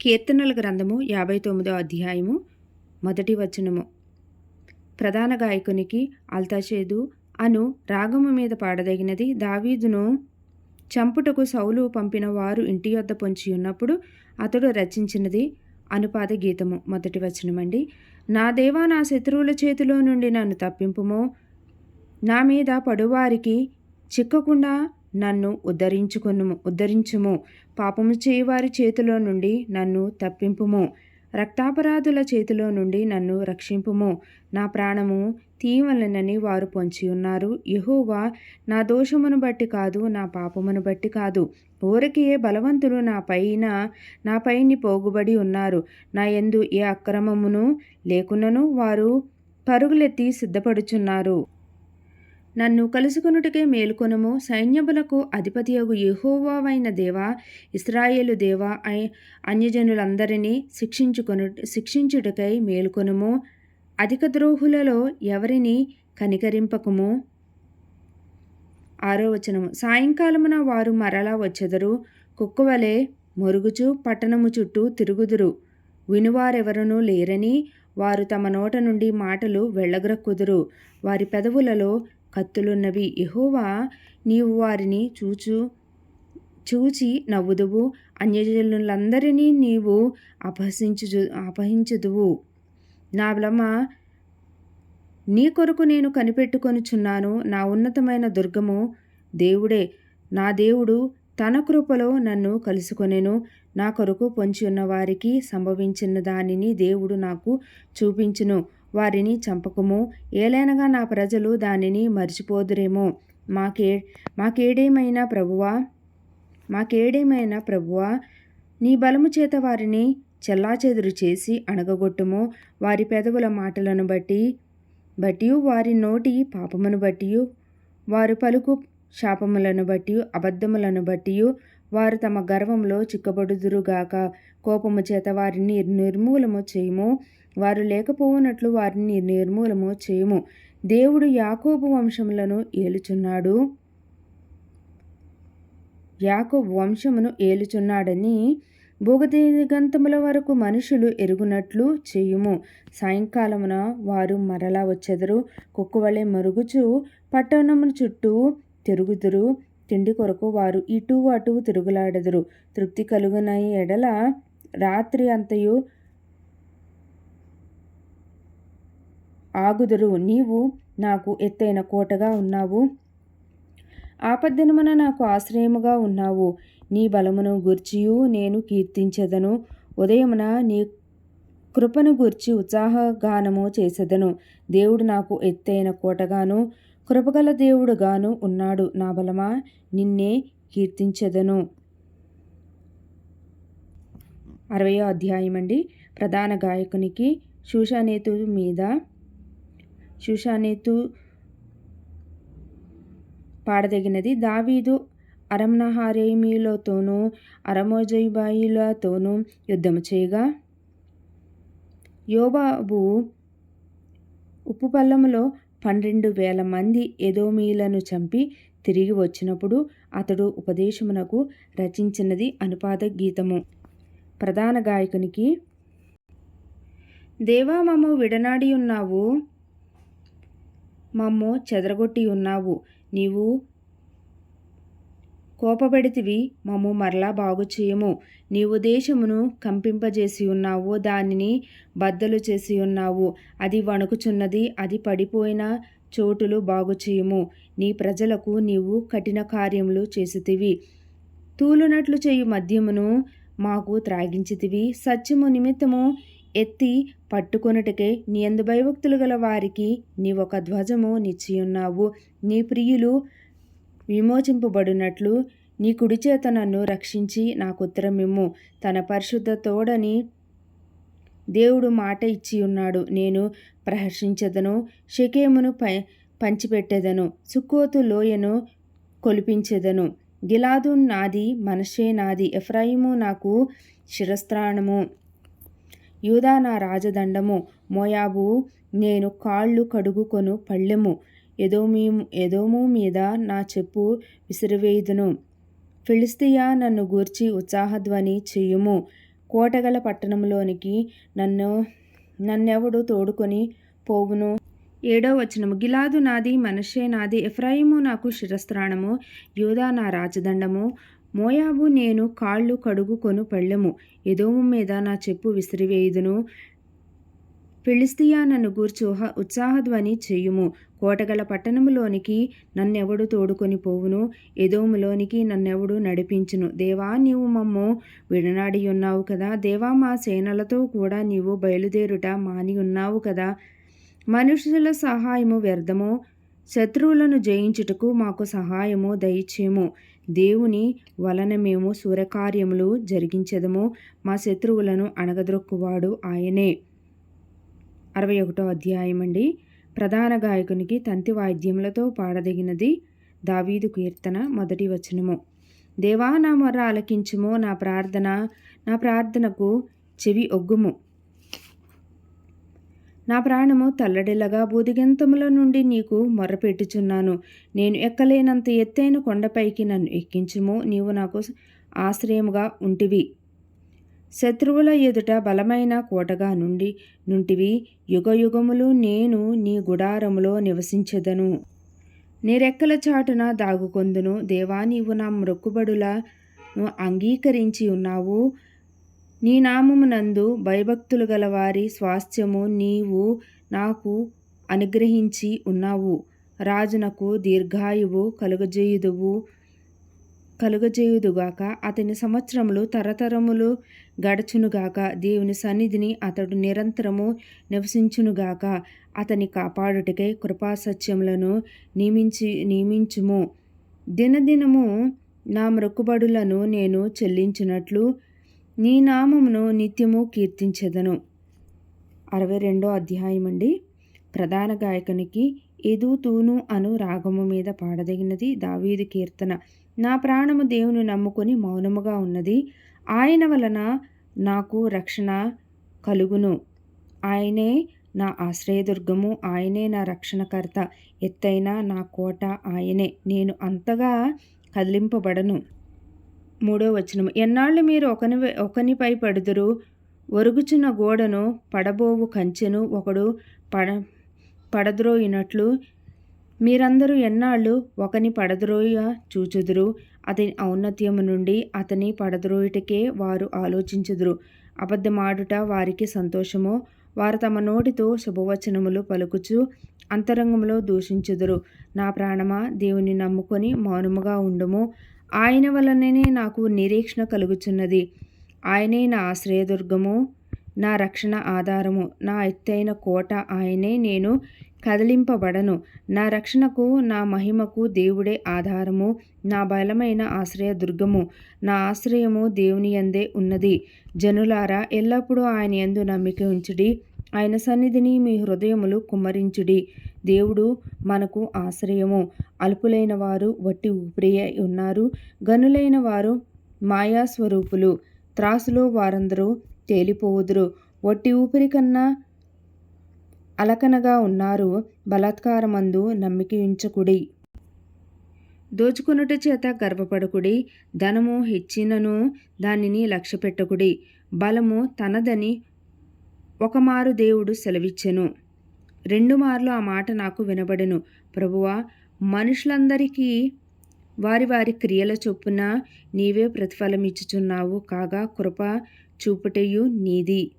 కీర్తనల గ్రంథము యాభై తొమ్మిదో అధ్యాయము మొదటి వచనము. ప్రధాన గాయకునికి అల్తాషేదు అను రాగము మీద పాడదగినది దావీదును. చంపుటకు సౌలు పంపిన వారు ఇంటి వద్ద పొంచి ఉన్నప్పుడు అతడు రచించినది అనుపాద గీతము మొదటి వచనమండి. నా దేవా నా శత్రువుల చేతిలో నుండి నన్ను తప్పింపుము. నా మీద పడువారికి చిక్కకుండా నన్ను ఉద్ధరించుకును ఉద్ధరించుము. పాపము చేయువారి చేతిలో నుండి నన్ను తప్పింపుము. రక్తాపరాధుల చేతిలో నుండి నన్ను రక్షింపుము. నా ప్రాణము తీయవలనని వారు పొంచి ఉన్నారు. యహోవా నా దోషమును బట్టి కాదు నా పాపమును బట్టి కాదు. ఊరికే బలవంతులు నా పైన నా పైని పోగుబడి ఉన్నారు. నా ఎందు ఏ అక్రమమును లేకున్నను వారు పరుగులెత్తి సిద్ధపడుచున్నారు. నన్ను కలుసుకొనుటకే మేలుకొనుము. సైన్యములకు అధిపతియగు యహోవావైన దేవా ఇస్రాయేలు దేవా అన్యజనులందరినీ శిక్షించుకొను శిక్షించుటకై మేలుకొనుము. అధిక ద్రోహులలో ఎవరిని కనికరింపకము? ఆరో వచనము. సాయంకాలమున వారు మరలా వచ్చెదరు. కుక్కవలే మొరుగుచు పట్టణము చుట్టూ తిరుగుదురు. వినువారెవరనూ లేరని వారు తమ నోట నుండి మాటలు వెళ్ళగ్రక్కుదురు వారి పెదవులలో కత్తులున్నవి. యహోవా నీవు వారిని చూచు చూచి నవ్వుదువు. అన్యజనులందరినీ నీవు అపహసించు అపహించుదువు నా బలమ నీ కొరకు నేను కనిపెట్టుకొనుచున్నాను. నా ఉన్నతమైన దుర్గము దేవుడే. నా దేవుడు తన కృపలో నన్ను కలుసుకొనెను. నా కొరకు పొంచి ఉన్న వారికి సంభవించిన దానిని దేవుడు నాకు చూపించును. వారిని చంపకము. ఏలైనగా నా ప్రజలు దానిని మర్చిపోదురేమో. మాకే మాకేడేమైనా ప్రభువా? మాకేడేమైనా ప్రభువా? నీ బలము చేత వారిని చెల్లాచెదురు చేసి అణగగొట్టుము. వారి పెదవుల మాటలను బట్టి బట్టి వారి నోటి పాపమును బట్టి వారు పలుకు శాపములను బట్టి అబద్ధములను బట్టి వారు తమ గర్వంలో చిక్కబడుదురుగాక. కోపము చేత వారిని నిర్మూలము చేయము. వారు లేకపోవునట్లు వారిని నిర్మూలము చేయము. దేవుడు యాకోబు వంశములను ఏలుచున్నాడు. యాకోబు వంశమును ఏలుచున్నాడని భూగదిగంతముల వరకు మనుషులు ఎరుగునట్లు చేయుము. సాయంకాలమున వారు మరలా వచ్చెదరు. కుక్కవలే మరుగుచు పట్టణమును చుట్టూ తిరుగుదురు. తిండి కొరకు వారు ఇటు అటు తిరుగులాడెదరు. తృప్తి కలుగున ఎడల రాత్రి అంతయు ఆగుదురు. నీవు నాకు ఎత్తైన కోటగా ఉన్నావు. ఆపద్దినమున నాకు ఆశ్రయముగా ఉన్నావు. నీ బలమును గుర్చియు నేను కీర్తించదను. ఉదయమున నీ కృపను గుర్చి ఉత్సాహగానము చేసేదను. దేవుడు నాకు ఎత్తైన కోటగాను కృపగల దేవుడుగాను ఉన్నాడు. నా బలమా? నిన్నే కీర్తించదను. అరవయో అధ్యాయం అండి ప్రధాన గాయకునికి శూషానేతు మీద శూషానేతు పాడదగినది. దావీదు అరమ్నహారేమీలతోనూ అరమోజైబాయిలతోనూ యుద్ధము చేయగా యోబాబు ఉప్పు పల్లములో పన్నెండు వేల మంది ఎదోమీలను చంపి తిరిగి వచ్చినప్పుడు అతడు ఉపదేశమునకు రచించినది అనుపాద గీతము. ప్రధాన గాయకునికి. దేవా మమ్ము విడనాడి ఉన్నావు. మమ్ము చెదరగొట్టి ఉన్నావు. నీవు కోపపెడితివి మమ్ము మరలా బాగు చేయము. నీవు దేశమును కంపింపజేసి ఉన్నావు దానిని బద్దలు చేసి ఉన్నావు. అది వణుకుచున్నది అది పడిపోయిన చోటులు బాగు చేయము. నీ ప్రజలకు నీవు కఠిన కార్యములు చేసితివి. తూలునట్లు చేయు మద్యమును మాకు త్రాగించితివి. సత్యము నిమిత్తము ఎత్తి పట్టుకొనుటకే నీ ఎందు భయభక్తులు గల వారికి నీ ఒక ధ్వజము నిచ్చియున్నావు. నీ ప్రియులు విమోచింపబడినట్లు నీ కుడి చేత నన్ను రక్షించి నాకు ఉత్తరమిమ్ము తన పరిశుద్ధ తోడని దేవుడు మాట ఇచ్చి ఉన్నాడు నేను ప్రహర్షించదను షకేమును ప పంచిపెట్టెదను సుక్కోతు లోయను కొలిపించెదను. గిలాదు నాది మనషే నాది ఎఫ్రాయిము నాకు శిరస్త్రాణము. యూదా నా రాజదండము. మోయాబు నేను కాళ్ళు కడుగుకొను పళ్ళెము. ఎదోమీ ఎదోము మీద నా చెప్పు విసిరివేయుదును. ఫిలిస్తియా నన్ను గూర్చి ఉత్సాహధ్వని చెయ్యుము కోటగల పట్టణంలోనికి నన్ను నన్నెవడు తోడుకొని పోవును? ఏడో వచనము. గిలాదు నాది మనషే నాది ఎఫ్రాయిము నాకు శిరస్త్రాణము యూదా నా రాజదండము. మోయాబు నేను కాళ్ళు కడుగుకొను పళ్ళెము. ఎదోము మీద నా చెప్పు విసిరివేయుదును. ఫిలిస్తియా నన్ను గూర్చోహ ఉత్సాహధ్వని చేయుము. కోటగల పట్టణములోనికి నన్నెవడు తోడుకొని పోవును? ఎదోములోనికి నన్నెవడు నడిపించును? దేవా నీవు మమ్ము విడనాడి ఉన్నావు కదా. దేవా మా సేనలతో కూడా నీవు బయలుదేరుట మాని ఉన్నావు కదా. మనుషుల సహాయము వ్యర్థము శత్రువులను జయించుటకు మాకు సహాయము దయచేము దేవుని వలన మేము సూర్యకార్యములు జరిగించదము మా శత్రువులను అణగద్రొక్కువాడు ఆయనే. అరవై ఒకటో అధ్యాయం అండి ప్రధాన గాయకునికి తంతి వాయిద్యములతో పాడదగినది దావీదు కీర్తన మొదటి వచనము. దేవా నా మొర్ర ఆలకించుము నా ప్రార్థన నా ప్రార్థనకు చెవి ఒగ్గుము. నా ప్రాణము తల్లడిల్లగా బూదిగంతముల నుండి నీకు మొర్రపెట్టుచున్నాను నేను ఎక్కలేనంత ఎత్తైన కొండపైకి నన్ను ఎక్కించుము. నీవు నాకు ఆశ్రయముగా ఉంటివి. శత్రువుల ఎదుట బలమైన కోటగా నుండి నుంటివి. యుగయుగములు నేను నీ గుడారములో నివసించెదను. నీరెక్కల చాటున దాగుకొందును. దేవా నీవు నా మొక్కుబడులను అంగీకరించి ఉన్నావు. నీ నామమునందు భయభక్తులు గల వారి స్వాస్థ్యము నీవు నాకు అనుగ్రహించి ఉన్నావు. రాజునకు దీర్ఘాయువు కలుగజేయుదువు కలుగజేయుదుగాక. అతని సంవత్సరములు తరతరములు గడచునుగాక. దేవుని సన్నిధిని అతడు నిరంతరము నివసించునుగాక. అతని కాపాడుటకై కృపాసత్యములను నియమించి నియమించుము. దినదినము నా మృక్కుబడులను నేను చెల్లించినట్లు నీ నామమును నిత్యము కీర్తించెదను. అరవై రెండో అధ్యాయం అండి. ప్రధాన గాయకునికి ఎదు తూను అను రాగము మీద పాడదగినది దావీదు కీర్తన. నా ప్రాణము దేవుని నమ్ముకొని మౌనముగా ఉన్నది. ఆయన వలన నాకు రక్షణ కలుగును. ఆయనే నా ఆశ్రయదుర్గము. ఆయనే నా రక్షణకర్త. ఎత్తైన నా కోట ఆయనే. నేను అంతగా కదిలింపబడను. మూడో వచనం. ఎన్నాళ్ళు మీరు ఒకని ఒకనిపై పడుదురు? ఒరుగుచున్న గోడను పడబోవు కంచెను ఒకడు పడ పడద్రోయినట్లు మీరందరూ ఎన్నాళ్ళు ఒకని పడద్రోయ చూచుదురు? అతని ఔన్నత్యము నుండి అతని పడద్రోయుటకే వారు ఆలోచించుదురు. అబద్ధమాడుట వారికి సంతోషము. వారు తమ నోటితో శుభవచనములు పలుకుచు అంతరంగంలో దూషించుదురు. నా ప్రాణమా? దేవుని నమ్ముకొని మౌనముగా ఉండుము. ఆయన వలననే నాకు నిరీక్షణ కలుగుచున్నది. ఆయనే నా ఆశ్రయదుర్గము నా రక్షణ ఆధారము నా ఎత్తైన కోట ఆయనే నేను కదిలింపబడను. నా రక్షణకు నా మహిమకు దేవుడే ఆధారము నా బలమైన ఆశ్రయ దుర్గము నా ఆశ్రయము దేవుని అందే ఉన్నది. జనులారా ఎల్లప్పుడూ ఆయన ఎందు నమ్మిక ఉంచుడి. ఆయన సన్నిధిని మీ హృదయములు కుమ్మరించుడి. దేవుడు మనకు ఆశ్రయము. అల్పులైన వారు వట్టి ఊపిరి ఉన్నారు. గనులైన వారు మాయాస్వరూపులు. త్రాసులో వారందరూ తేలిపోవుదురు. వట్టి ఊపిరి కన్నా అలకనగా ఉన్నారు. బలాత్కారమందు నమ్మికించకుడి దోచుకొనుట చేత గర్వపడకుడి. ధనము హెచ్చినను దానిని లక్ష్యపెట్టకుడి. బలము తనదని ఒకమారు దేవుడు సెలవిచ్చెను. రెండు మార్లు ఆ మాట నాకు వినబడెను. ప్రభువా మనుషులందరికీ వారి వారి క్రియల చొప్పున నీవే ప్రతిఫలమిచ్చుచున్నావు. కాగా కృప చూపుటయు నీది.